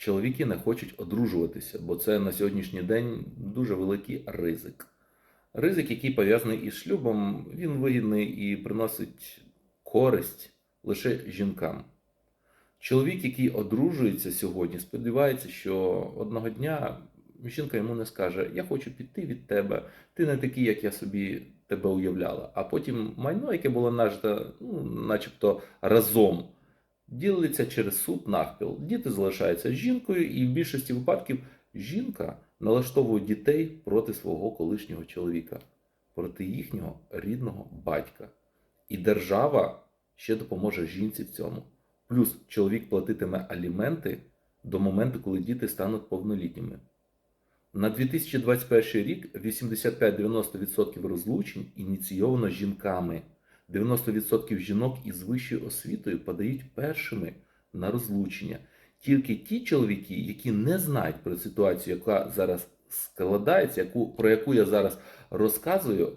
чоловіки не хочуть одружуватися, бо це на сьогоднішній день дуже великий ризик. Ризик, який пов'язаний із шлюбом, він вигідний і приносить користь лише жінкам. Чоловік, який одружується сьогодні, сподівається, що одного дня жінка йому не скаже: Я хочу піти від тебе, ти не такий, як я собі тебе уявляла. А потім майно, яке було нажито, ну, начебто разом, ділиться через суд навпіл. Діти залишаються з жінкою, і в більшості випадків жінка налаштовує дітей проти свого колишнього чоловіка, проти їхнього рідного батька. І держава ще допоможе жінці в цьому. Плюс чоловік платитиме аліменти до моменту, коли діти стануть повнолітніми. На 2021 рік 85-90% розлучень ініційовано жінками. 90% жінок із вищою освітою подають першими на розлучення. Тільки ті чоловіки, які не знають про ситуацію, яка зараз складається, яку, про яку я зараз розказую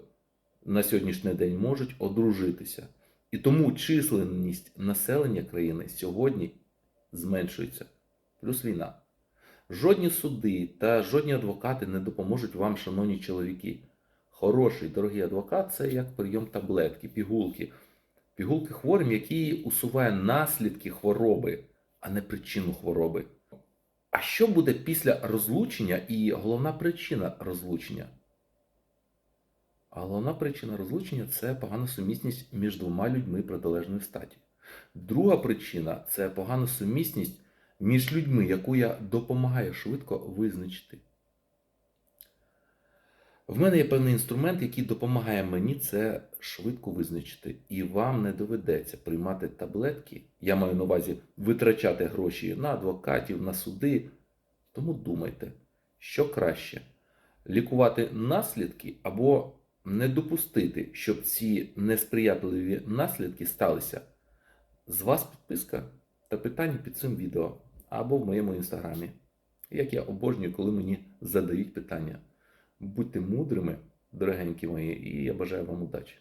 на сьогоднішній день, можуть одружитися. І тому численність населення країни сьогодні зменшується. Плюс війна. Жодні суди та жодні адвокати не допоможуть вам, шановні чоловіки. Хороший, дорогий адвокат це як прийом таблетки, пігулки. Пігулки хворим, які усуває наслідки хвороби, а не причину хвороби. А що буде після розлучення і головна причина розлучення? А головна причина розлучення це погана сумісність між двома людьми протилежної статі. Друга причина це погана сумісність між людьми, яку я допомагаю швидко визначити. В мене є певний інструмент, який допомагає мені це швидко визначити. І вам не доведеться приймати таблетки. Я маю на увазі витрачати гроші на адвокатів, на суди. Тому думайте, що краще лікувати наслідки або не допустити, щоб ці несприятливі наслідки сталися. З вас підписка та питання під цим відео або в моєму інстаграмі. Як я обожнюю, коли мені задають питання. Будьте мудрими, дорогенькі мої, і я бажаю вам удачі.